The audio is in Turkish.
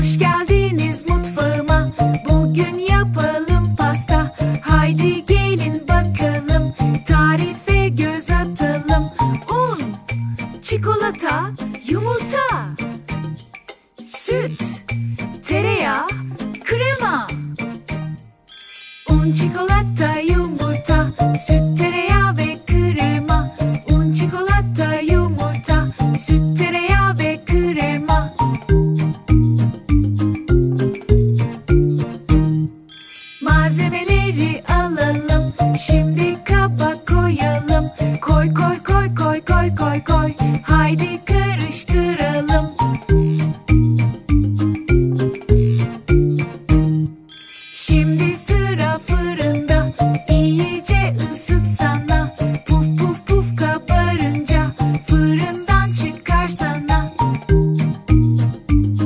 Hoş geldiniz mutfağıma. Bugün yapalım pasta. Haydi gelin bakalım. Tarife göz atalım. Un, çikolata, yumurta Süt, tereyağı, krema. Un, çikolata, yumurta, süt Malzemeleri alalım. Şimdi kaba koyalım. Koy koy koy koy koy koy koy. Haydi karıştıralım. Şimdi sıra fırında. İyice ısıtsan